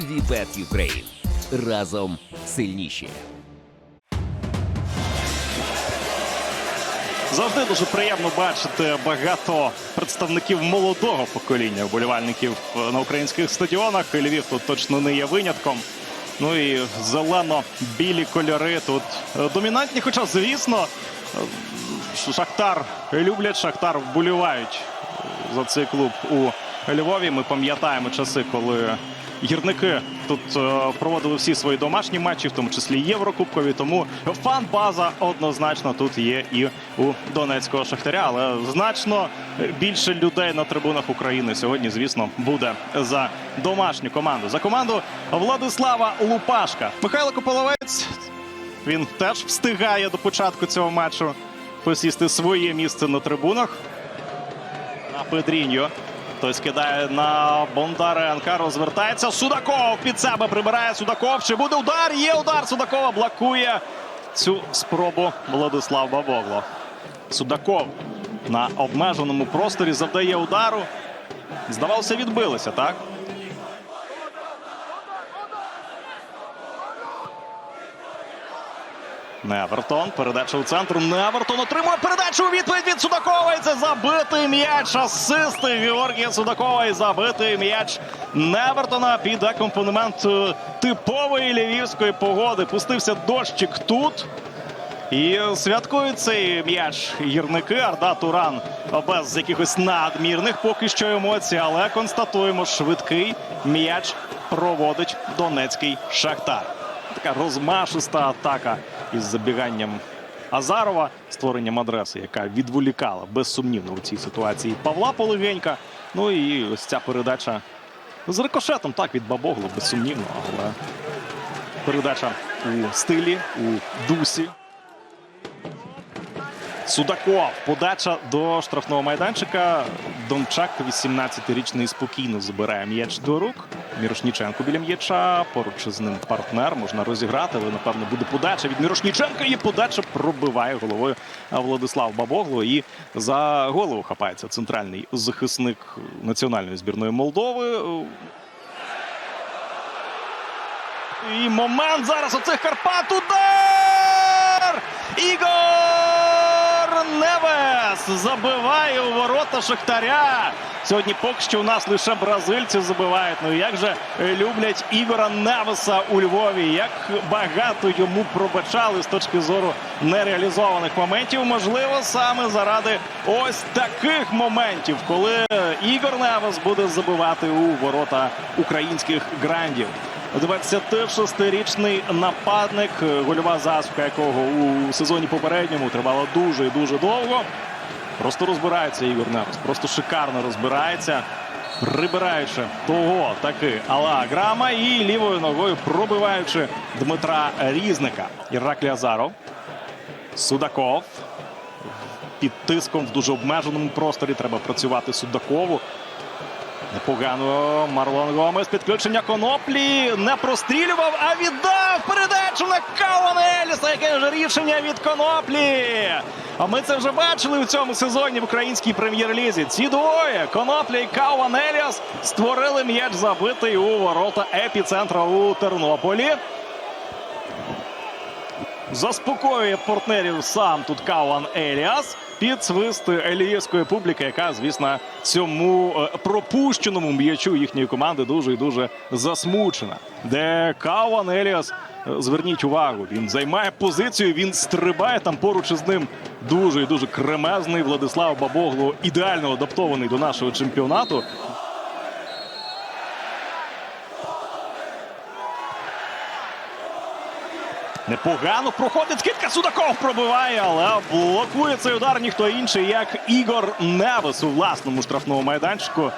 Вібет Юкрейн. Разом сильніші. Завжди дуже приємно бачити багато представників молодого покоління вболівальників е, на українських стадіонах. Львів тут точно не є винятком. Ну і зелено-білі кольори тут е, домінантні. Хоча, звісно, е, Шахтар люблять, Шахтар вболівають за цей клуб у Львові. Ми пам'ятаємо часи, коли гірники тут е, проводили всі свої домашні матчі, в тому числі Єврокубкові. Тому фан-база однозначно тут є і у Донецького Шахтаря. Але значно більше людей на трибунах України сьогодні, звісно, буде за домашню команду. За команду Владислава Лупашка. Михайло Кополовець. Він теж встигає до початку цього матчу посісти своє місце на трибунах. На Педріньо. Хтось кидає на Бондаренка. Розвертається. Судаков під себе прибирає Судаков. Чи буде удар? Є удар. Судакова блокує цю спробу Владислав Бабогло. Судаков на обмеженому просторі завдає удару. Здавалося, відбилися, так? Невертон. Передача у центр. Невертон отримує передачу у відповідь від Судакова. Це забитий м'яч. Асисти Георгія Судакова. І забитий м'яч Невертона під акомпанемент е, типової львівської погоди. Пустився дощик тут. І святкують цей м'яч гірники Арда Туран без якихось надмірних поки що емоцій, але констатуємо, швидкий м'яч проводить Донецький Шахтар. Така розмашиста атака із забіганням Азарова, створенням адреси, яка відволікала безсумнівно у цій ситуації Павла Полегенька. Ну і ось ця передача з рикошетом, так, від Бабогло, безсумнівно, але передача у стилі, у дусі. Судаков. Подача до штрафного майданчика. Дончак, 18-річний, спокійно забирає м'яч до рук. Мірошніченко біля м'яча. Поруч з ним партнер. Можна розіграти, але напевно буде подача від Мірошніченка. І подача пробиває головою Владислав Бабогло. І за голову хапається центральний захисник національної збірної Молдови. І момент зараз оцих Карпат. Удар! Ігор Невес забиває у ворота Шахтаря. Сьогодні поки що у нас лише бразильці забивають. Ну як же люблять Ігора Невеса у Львові. Як багато йому пробачали з точки зору нереалізованих моментів. Можливо, саме заради ось таких моментів, коли Ігор Невес буде забивати у ворота українських грандів. 26-річний нападник, гольова засуха, якого у сезоні попередньому тривала дуже і дуже довго. Просто розбирається Ігор Невес. Просто шикарно розбирається, прибираючи того таки Алла Грама і лівою ногою пробиваючи Дмитра Різника. Іраклі Азаров. Судаков. Під тиском в дуже обмеженому просторі треба працювати Судакову. Непогано Марлон Гомес. Підключення коноплі не прострілював, а віддав передачу на Кауана Еліса. Яке ж рішення від коноплі? А ми це вже бачили у цьому сезоні в українській прем'єр-лізі. Ці двоє Конопля і Кауан Еліас створили м'яч забитий у ворота епіцентра у Тернополі. Заспокоює партнерів сам тут Кауан Еліас під свист елієвської публіки, яка, звісно, цьому е, пропущеному м'ячу їхньої команди дуже і дуже засмучена. Де Каван Еліас, е, зверніть увагу, він займає позицію, він стрибає там поруч із ним. Дуже і дуже кремезний Владислав Бабогло, ідеально адаптований до нашого чемпіонату. Непогано проходить скидка. Судаков пробиває, але блокує цей удар ніхто інший, як Ігор Невес у власному штрафному майданчику.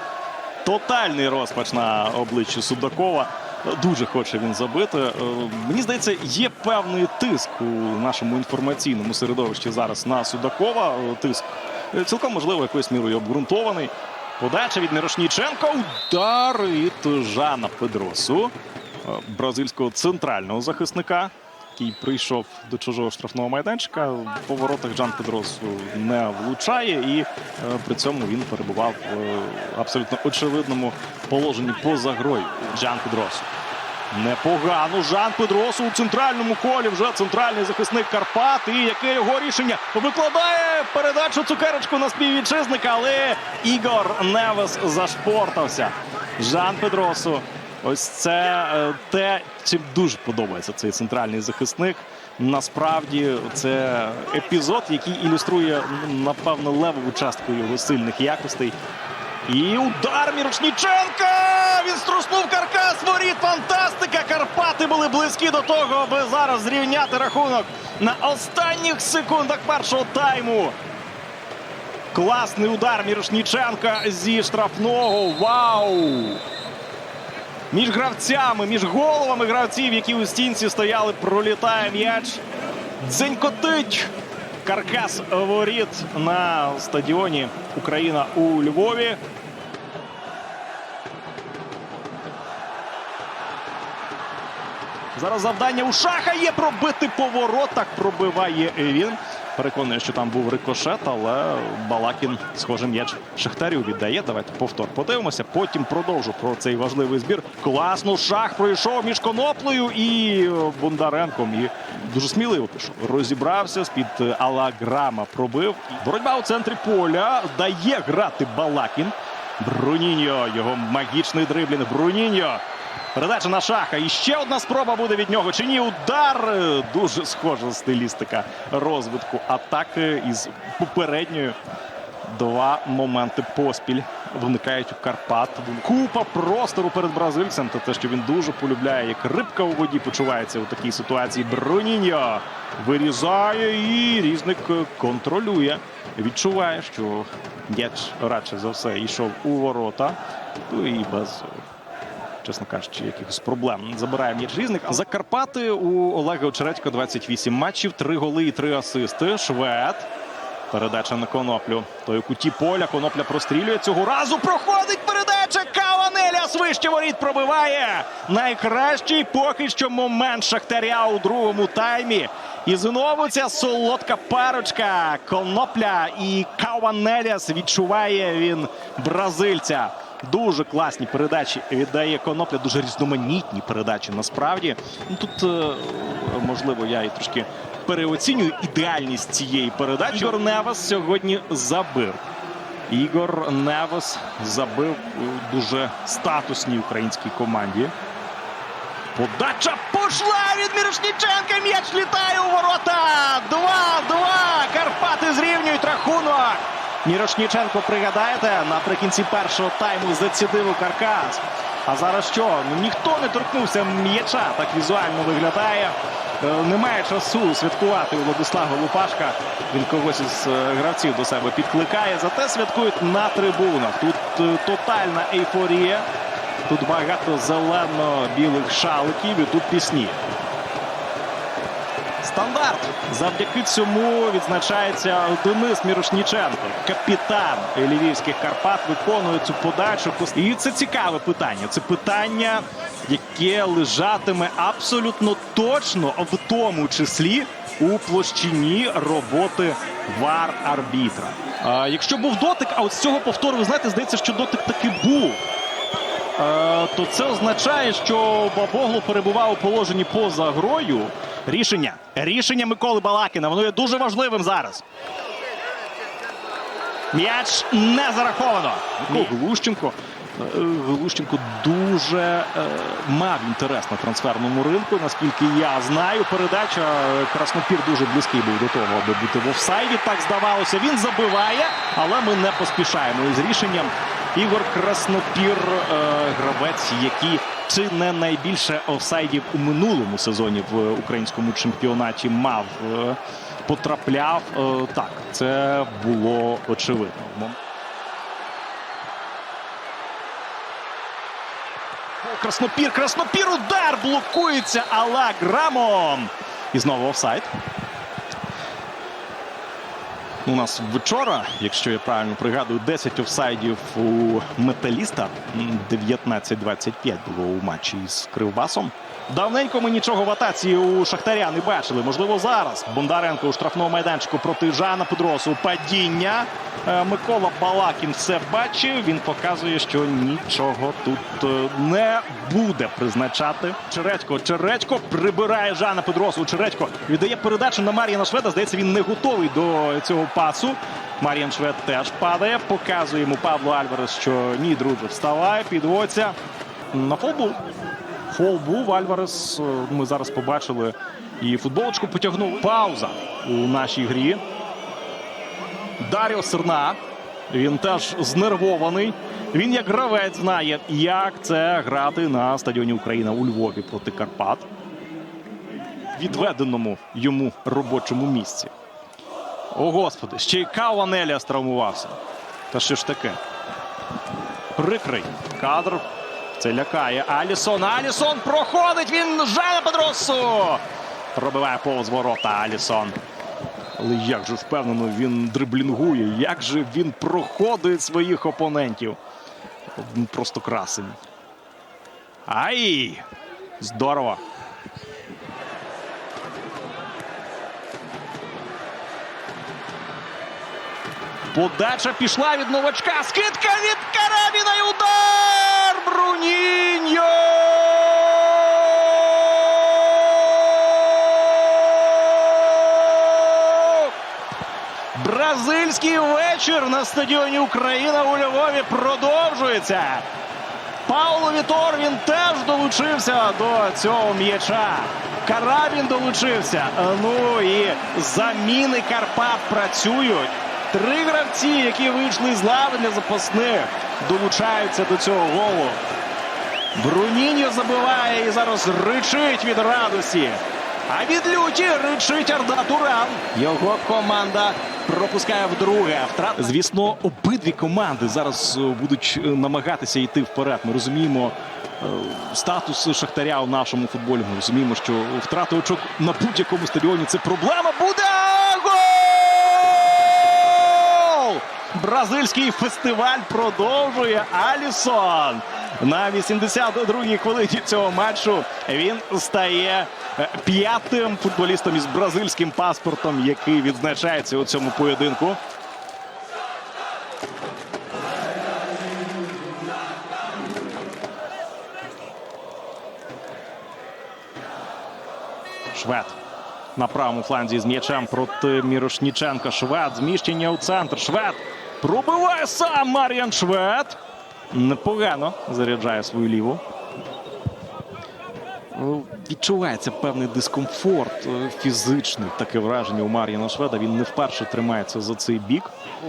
Тотальний розпач на обличчі Судакова. Дуже хоче він забити. Е, Мені здається, є певний тиск у нашому інформаційному середовищі зараз на Судакова. Е, Тиск е, цілком можливо якоюсь мірою обґрунтований. Подача від Мірошніченка. Удар від Жана Педросу, бразильського центрального захисника який прийшов до чужого штрафного майданчика. По воротах Джан Педрос не влучає, і е, при цьому він перебував в е, абсолютно очевидному положенні поза грою Джан Педросу. Непогано. Жан Педросу у центральному колі. Вже центральний захисник Карпат. І яке його рішення викладає передачу цукерочку на співвітчизника, але Ігор Невес зашпортався. Жан Педросу. Ось це е, те, чим дуже подобається цей центральний захисник. Насправді це епізод, який ілюструє напевно левову частку його сильних якостей. І удар Мірошніченка! Він струснув каркас воріт. Фантастика! Карпати були близькі до того, аби зараз зрівняти рахунок на останніх секундах першого тайму. Класний удар Мірошніченка зі штрафного. Вау! Між гравцями, між головами гравців, які у стінці стояли, пролітає м'яч. Дзенькотить каркас воріт на стадіоні Україна у Львові. Зараз завдання у шаха є пробити по воротах. Пробиває він. Переконує, що там був рикошет, але Балакін, схоже, м'яч Шахтарю віддає. Давайте повтор подивимося. Потім продовжу про цей важливий збір. Класно шах пройшов між коноплею і Бондаренком. І дуже сміливо пішов. Розібрався з-під Алаграма. Пробив. Боротьба у центрі поля дає грати Балакін. Бруніньо. Його магічний дриблінг. Бруніньо. Передача на шаха. І ще одна спроба буде від нього. Чи ні? Удар. Е, Дуже схожа стилістика розвитку атаки із попередньою. Два моменти поспіль виникають у Карпат. Купа простору перед бразильцем. Та те, що він дуже полюбляє, як рибка у воді почувається у такій ситуації. Бруніньо вирізає і різник контролює. Відчуває, що м'яч радше за все йшов у ворота. Ну і без чесно кажучи, якихось проблем. Забирає м'яч різник. За Карпати у Олега Очередька 28 матчів, 3 голи і 3 асисти. Швед. Передача на коноплю. Той у куті поля. Конопля прострілює. Цього разу проходить передача. Каванеліас вище воріт пробиває. Найкращий поки що момент Шахтаря у другому таймі. І знову ця солодка парочка. Конопля і Каванеліас відчуває він бразильця. Дуже класні передачі віддає Конопля, дуже різноманітні передачі. Насправді ну тут е, можливо я і трошки переоцінюю ідеальність цієї передачі. Ігор Невес сьогодні забив. Ігор Невес забив у дуже статусній українській команді. Подача пошла від Мірошніченка. М'яч літає у ворота. 2-2. Карпати зрівнюють рахунок. Мірошніченко, пригадаєте, наприкінці першого тайму зацідив у каркас. А зараз що? Ну ніхто не торкнувся м'яча. Так візуально виглядає. Е, Немає часу святкувати у Владислава Лупашка. Він когось із е, гравців до себе підкликає. Зате святкують на трибунах. Тут е, тотальна ейфорія. Тут багато зелено-білих шаликів і тут пісні. Стандарт. Завдяки цьому відзначається Денис Мірошніченко, капітан Львівських Карпат, виконує цю подачу. І це цікаве питання. Це питання, яке лежатиме абсолютно точно, в тому числі у площині роботи вар арбітра. А, якщо був дотик, а от з цього повтору, ви знаєте, здається, що дотик таки був. Е, то це означає, що Бабогло перебував у положенні поза грою. Рішення. Рішення Миколи Балакіна. Воно є дуже важливим зараз. М'яч не зараховано. Глущенко. е, Глущенко дуже е, мав інтерес на трансферному ринку. Наскільки я знаю, передача е, Краснопір дуже близький був до того, аби бути в офсайді. Так здавалося. Він забиває, але ми не поспішаємо із рішенням. Ігор Краснопір, е, гравець, який чи не найбільше офсайдів у минулому сезоні в українському чемпіонаті мав, е, потрапляв. Е, так, це було очевидно. Краснопір, Краснопір, удар блокується Алаграмом. І знову офсайд. У нас вчора, якщо я правильно пригадую, 10 офсайдів у металіста. М, 19-25 було у матчі з Кривбасом. Давненько ми нічого в атаці у Шахтаря не бачили. Можливо, зараз. Бондаренко у штрафному майданчику проти Жана Педросу. Падіння. Е, Микола Балакін все бачив. Він показує, що нічого тут е, не буде призначати. Чередько, Чередько прибирає Жана Педросу. Чередько віддає передачу на Мар'яна Шведа. Здається, він не готовий до цього пасу. Мар'ян Швед теж падає. Показує йому Павло Альварес, що ні, друже, вставай, підводься. На фолбу. Фол був Альварес. е, Ми зараз побачили і футболочку потягнув. Пауза у нашій грі. Даріо Серна. Він теж знервований. Він як гравець знає, як це грати на стадіоні Україна у Львові проти Карпат. Відведеному йому робочому місці. О, господи, ще й Као Еліас травмувався. Та що ж таке? Прикрий кадр. Це лякає Алісон. Алісон проходить. Він Жана Педросу. Пробиває повз ворота Алісон. Але як же впевнено він дриблінгує, як же він проходить своїх опонентів. Просто красень. Ай! Здорово. Подача пішла від новачка. Скидка від Карабіна і удар! Бруніньо! Бразильський вечір на стадіоні Україна у Львові продовжується. Пауло Вітор він теж долучився до цього м'яча. Карабін долучився. Ну і заміни Карпат працюють. Три гравці, які вийшли з лави для запасних, долучаються до цього голу. Бруніньо забиває і зараз ричить від радості. А від люті ричить Арда Туран. Його команда пропускає вдруге. Втрат... Звісно, обидві команди зараз е, будуть е, намагатися йти вперед. Ми розуміємо е, статус Шахтаря у нашому футболі. Ми розуміємо, що втрата очок на будь-якому стадіоні це проблема буде. Бразильський фестиваль продовжує Алісон. На 82-й хвилині цього матчу він стає е, п'ятим футболістом із бразильським паспортом, який відзначається у цьому поєдинку. Швед на правому фланзі з м'ячем проти Мірошніченка. Швед. Зміщення у центр. Швед пробиває сам Мар'ян Швед. Непогано заряджає свою ліву. Ну, Відчувається певний дискомфорт е, фізичний. Таке враження у Мар'яна Шведа. Він не вперше тримається за цей бік.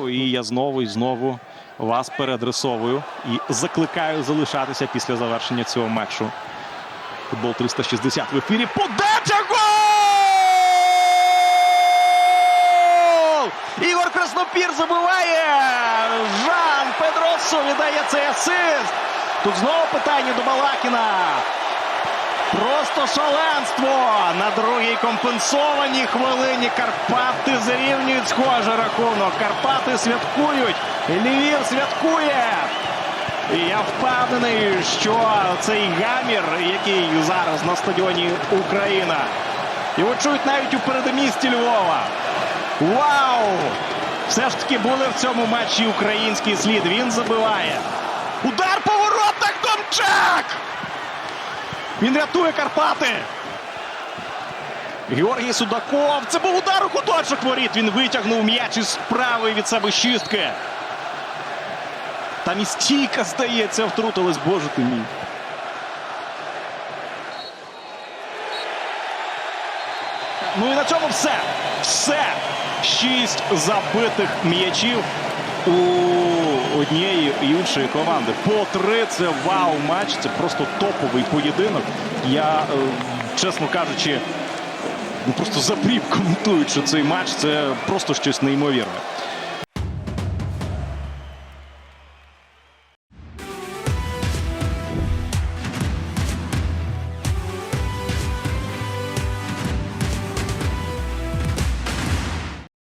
І я знову і знову вас переадресовую і закликаю залишатися після завершення цього матчу. Футбол 360 в ефірі. Подача гол! Ігор Краснопір забиває. Жан Педросу віддає цей асист. Тут знову питання до Балакіна. Просто шаленство на другій компенсованій хвилині. Карпати зрівнюють схожий рахунок. Карпати святкують. Львів святкує. І я впевнений, що цей гамір, який зараз на стадіоні Україна, його чують навіть у передмісті Львова. Вау! Все ж таки були в цьому матчі український слід. Він забиває. Удар по воротах Домчак! Він рятує Карпати. Георгій Судаков. Це був удар у куточок воріт. Він витягнув м'яч із правої від себе шістки. Там і стійка, здається, втрутилась, боже ти мій. Ну і на цьому все. Все. Шість забитих м'ячів у однієї і іншої команди. По три це вау-матч. Це просто топовий поєдинок. Я, е, чесно кажучи, ну просто запрів коментуючи цей матч це просто щось неймовірне.